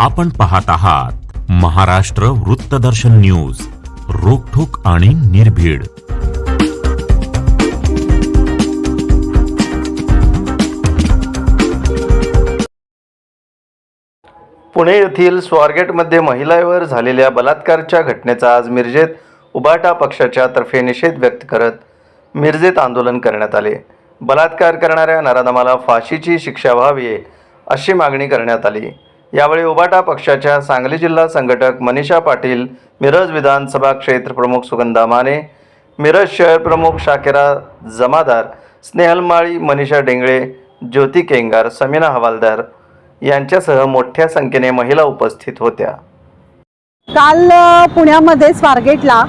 आपण पाहत आहात महाराष्ट्र वृत्तदर्शन न्यूज रोखोक आणि निर्भीड. पुणे येथील स्वारगेटमध्ये महिलावर झालेल्या बलात्कारच्या घटनेचा आज मिरजेत उबाटा पक्षाच्या तर्फे निषेध व्यक्त करत मिरजेत आंदोलन करण्यात आले. बलात्कार करणाऱ्या नराधमाला फाशीची शिक्षा व्हावी अशी मागणी करण्यात आली. यावेळी उबाटा पक्षाच्या सांगली जिल्हा संघटक मनीषा पाटील मिरज विधानसभा क्षेत्र प्रमुख सुगंधा माने मिरज शहर प्रमुख शाकिरा जमादार स्नेहलमाळी मनीषा डेंगळे ज्योती केंगार समीना हवालदार यांच्यासह मोठ्या संख्येने महिला उपस्थित होत्या. काल पुण्यामध्ये स्वारगेटला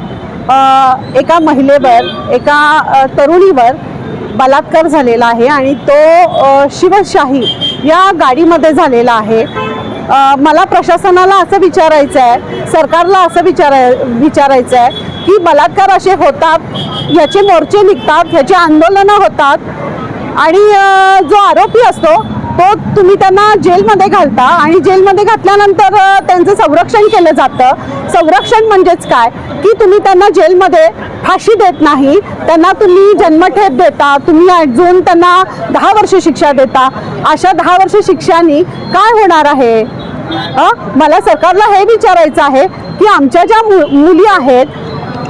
एका महिलेवर एका तरुणीवर बलात्कार झालेला आहे आणि तो शिवशाही या गाडीमध्ये झालेला आहे. मला प्रशासनाला असं विचारायचं आहे सरकारला असं विचाराय विचारायचं आहे की बलात्कार असे होतात ह्याचे मोर्चे निघतात ह्याचे आंदोलनं होतात आणि जो आरोपी असतो तो तुम्ही त्यांना जेलमध्ये घालता आणि जेलमध्ये घातल्यानंतर त्यांचं संरक्षण केलं जातं. संरक्षण म्हणजेच काय? की तुम्ही त्यांना जेलमध्ये फाशी देत नाही त्यांना तुम्ही जन्मठेप देता तुम्ही अजून त्यांना दहा वर्ष शिक्षा देता. अशा दहा वर्ष शिक्षानी काय होणार आहे? मला सरकारला हे विचारायचं आहे की आमच्या ज्या मु मुली आहेत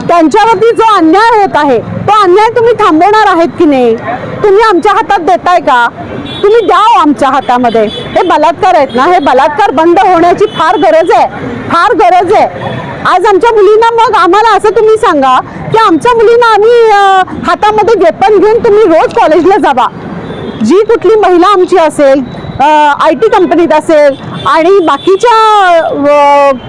त्यांच्यावरती जो अन्याय होत आहे तो अन्याय तुम्ही थांबवणार आहेत की नाही? तुम्ही आमच्या हातात देताय का? तुम्ही द्या आमच्या हातामध्ये. हे बलात्कार आहेत ना हे बलात्कार बंद होण्याची फार गरज आहे. फार गरज आहे. आज आमच्या मुलींना मग आम्हाला असं तुम्ही सांगा की आमच्या मुलींना आम्ही हातामध्ये वेपन घेऊन तुम्ही रोज कॉलेजला जावा. जी कुठली महिला आमची असेल आय टी कंपनीत असेल आणि बाकीच्या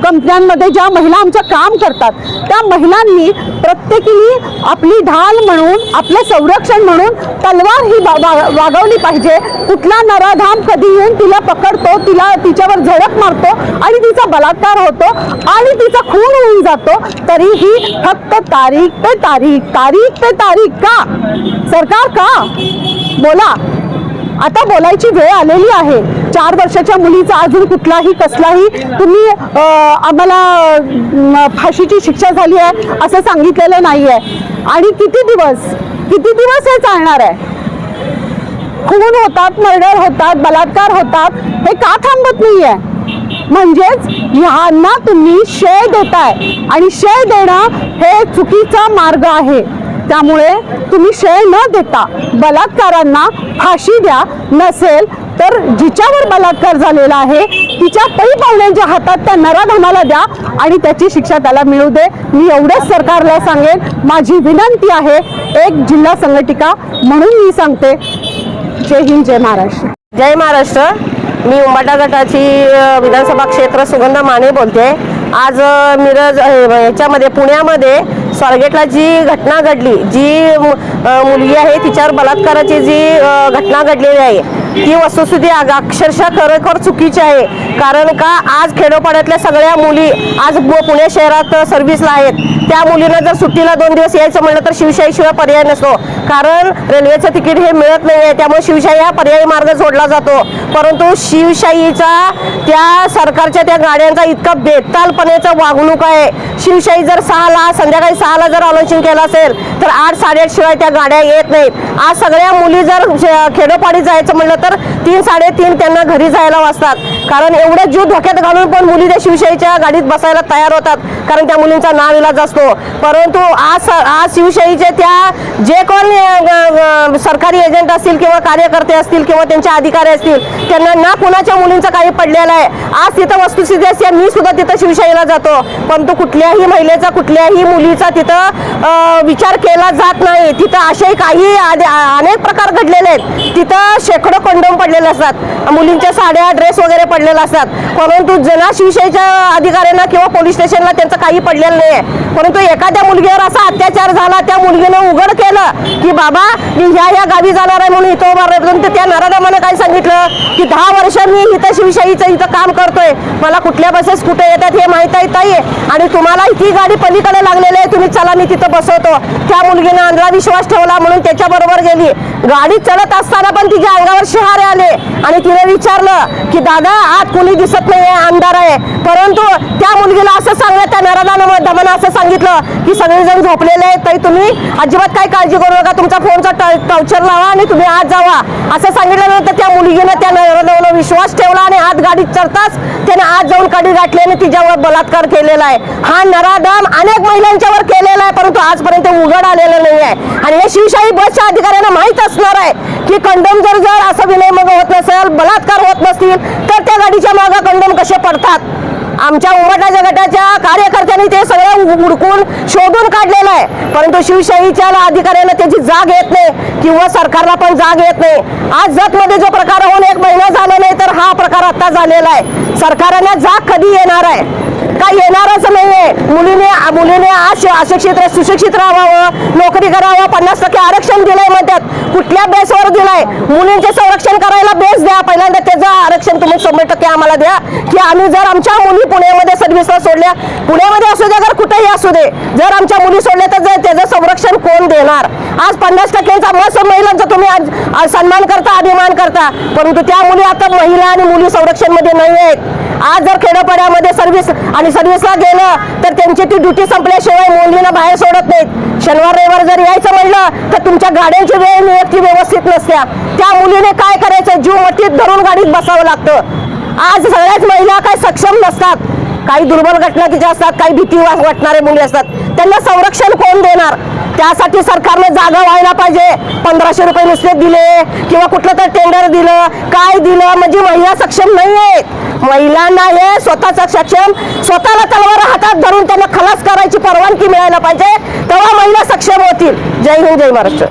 कंपन्यांमध्ये ज्या महिला आमच्या काम करतात त्या महिलांनी प्रत्येकीने आपली ढाल म्हणून आपलं संरक्षण म्हणून तलवार ही वा- वागवली पाहिजे. कुठला नराधाम कधी येऊन तिला पकडतो तिला तिच्यावर झडप मारतो आणि तिचा बलात्कार होतो आणि तिचा खून होऊन जातो तरीही फक्त तारीख ते तारीख तारीख ते तारीख का? सरकार का? बोला. आता बोलायची वेळ आलेली आहे. चार वर्षाच्या मुलीचा अजून कुठलाही कसलाही तुम्ही आम्हाला फाशीची शिक्षा झाली आहे असं सांगितलेलं नाही आहे आणि किती दिवस किती दिवस हे चालणार आहे? खून होतात मर्डर होतात बलात्कार होतात हे का थांबत नाही आहे म्हणजेच ह्यांना तुम्ही शेय देताय. आणि शेय देणं हे चुकीचा मार्ग आहे. त्यामुळे तुम्ही शेळ न देता बलात्कारांना फाशी द्या नसेल तर जिच्यावर बलात्कार झालेला आहे तिच्या पै पाहुण्यांच्या हातात त्या नराधमाला द्या आणि त्याची शिक्षा त्याला मिळू दे. मी एवढंच सरकारला सांगेन माझी विनंती आहे एक जिल्हा संघटिका म्हणून मी सांगते. जय हिंद जय महाराष्ट्र. जय महाराष्ट्र. मी उंबाटा गटाची विधानसभा क्षेत्र सुगंधा माने बोलते. आज मिरज याच्यामध्ये पुण्यामध्ये स्वारगेटला जी घटना घडली जी मु- मुलगी आहे तिच्यावर बलात्काराची जी घटना घडलेली आहे ती वस्तुस्थिती अक्षरशः खरोखर चुकीची आहे. कारण का आज खेडोपाड्यातल्या सगळ्या मुली आज पुणे शहरात सर्व्हिसला आहेत. त्या मुलींना जर सुट्टीला दोन दिवस यायचं म्हणलं तर शिवशाहीशिवाय पर्याय नसतो. कारण रेल्वेचं तिकीट हे मिळत नाही आहे त्यामुळे शिवशाही हा पर्यायी मार्ग सोडला जातो. परंतु शिवशाहीचा त्या सरकारच्या त्या गाड्यांचा इतका बेतालपणेचा वागणूक आहे. शिवशाही जर सहाला संध्याकाळी सहाला जर अलॉन्चिंग केलं असेल तर आठ साडेआठ शिवाय त्या गाड्या येत नाहीत. आज सगळ्या मुली जर खेडोपाडी जायचं म्हणलं तर तीन साडेतीन त्यांना घरी जायला वाजतात कारण एवढे जीव धोक्यात घालून पण मुली त्या शिवशाहीच्या गाडीत बसायला तयार होतात. कारण त्या मुलींचा नाव इलाज असतो. परंतु आज आज शिवशाहीचे त्या जे कोण सरकारी एजंट असतील किंवा कार्यकर्ते असतील किंवा त्यांचे अधिकारी असतील त्यांना ना कुणाच्या मुलींचं काही पडलेलं आहे. आज तिथं वस्तुस्थिती असते मी सुद्धा तिथं शिवशाहीला जातो. परंतु कुठल्याही महिलेचा कुठल्याही मुलीचा तिथं विचार केला जात नाही. तिथं असे काही आदे- अनेक प्रकार घडलेले आहेत. तिथं शेकडो कंडोम पडलेले असतात. मुलींच्या साड्या ड्रेस वगैरे पडलेलं असतात. परंतु जना शिवसेनेच्या अधिकाऱ्यांना किंवा पोलीस स्टेशनला त्यांचं काही पडलेलं नाही आहे परंतु एखाद्या मुलगीवर असा अत्याचार झाला त्या मुलगीनं उघड केलं की बाबा मी ह्या ह्या गावी जाणार आहे म्हणून इथं उभारलं परंतु त्या नराधमानं काय सांगितलं? की दहा वर्ष मी इथं शिवशाहीचं इथं काम करतोय. मला कुठल्या बसेस कुठे येतात हे माहीत आहे ताई. आणि तुम्हाला ती गाडी पलीकडे लागलेली आहे तुम्ही चला मी तिथं बसवतो. त्या मुलगीनं अंधळा विश्वास ठेवला म्हणून त्याच्याबरोबर गेली. गाडी चढत असताना पण तिच्या अंगावर शहारे आले. आणि तिने विचारलं की दादा आत कोणी दिसत नाही आहे अंधार आहे. परंतु त्या मुलगीला असं सांगलं त्या नरादानं दमन असं सांगितलं की सगळेजण झोपलेले आहेत तरी तुम्ही अजिबात काय काळजी करू नका. तुमचा फोनचा टाउचर लावा आणि तुम्ही आत जावा. असं सांगितल्यानंतर त्या मुलगीनं त्या नरादावर विश्वास ठेवला आणि आत गाडीत चढताच त्याने आत जाऊन गाडी गाठली आणि तिच्यावर बलात्कार केलेला आहे. हा नराधाम अनेक महिलांच्यावर केलेला आहे परंतु आजपर्यंत उघड आलेलं नाही आहे आणि हे शिवशाही बसच्या अधिकाऱ्यांना माहीत असणार आहे की कंडम जर जर असं विनयमग होत नसेल बलात्कार होत नसतील तर त्या गाडीच्या मागं कंडम कसे पडतात? आमच्या उमटाच्या गटाच्या कार्यकर्त्यांनी ते सगळं उडकून शोधून काढलेलं आहे. परंतु शिवशाहीच्या अधिकाऱ्यांना त्याची जाग येत नाही किंवा सरकारला पण जाग येत नाही. आज जतमध्ये जो प्रकार होऊन एक महिना झाला नाही तर हा प्रकार आता झालेला आहे. सरकारने जाग कधी येणार आहे? का येणारच नाहीये. मुलीने आज अशिक्षित सुशिक्षित राहावं नोकरी करावं पन्नास टक्के आरक्षण दिलंय म्हणतात. कुठल्या बेसवर दिलाय? मुलींचे संरक्षण करायला बेस द्या. पहिल्यांदा त्याचं आरक्षण तुम्ही शंभर टक्के आम्हाला द्या. की आम्ही जर आमच्या मुली पुण्यामध्ये सर्व्हिसला सोडल्या पुण्यामध्ये असू दे जर कुठेही असू दे जर आमच्या मुली सोडल्या तर त्याचं संरक्षण कोण देणार? आज पन्नास टक्क्यांचा मस महिलांचा तुम्ही आज सन्मान करता अभिमान करता. परंतु त्या मुली आता महिला आणि मुली संरक्षणमध्ये नाही आहेत. आज जर खेडोपाड्यामध्ये सर्व्हिस आणि सर्व्हिसला गेलं तर त्यांची ती ड्युटी संपल्याशिवाय मुलींना बाहेर सोडत नाहीत. शनिवार रविवार जर यायचं म्हणलं तर तुमच्या गाड्यांची वेळ नियुक्ती व्यवस्थित नसत्या. त्या मुलीने काय करायचं? जीव मटीत धरून गाडीत बसावं लागतं. आज सगळ्याच महिला काय सक्षम नसतात. काही दुर्बल घटना तिच्या असतात काही भीती वाटणारे मुली असतात. त्यांना संरक्षण कोण देणार? त्यासाठी सरकारने जागा व्हायला पाहिजे. पंधराशे रुपये नुसते दिले किंवा कुठलं तर टेंडर दिलं काय दिलं म्हणजे महिला सक्षम नाही आहेत महिलांना हे स्वतःचा सक्षम. स्वतःला तलवार हातात धरून त्यांना खलास करायची परवानगी मिळायला पाहिजे तेव्हा महिला सक्षम होतील. जय हिंद जय महाराष्ट्र.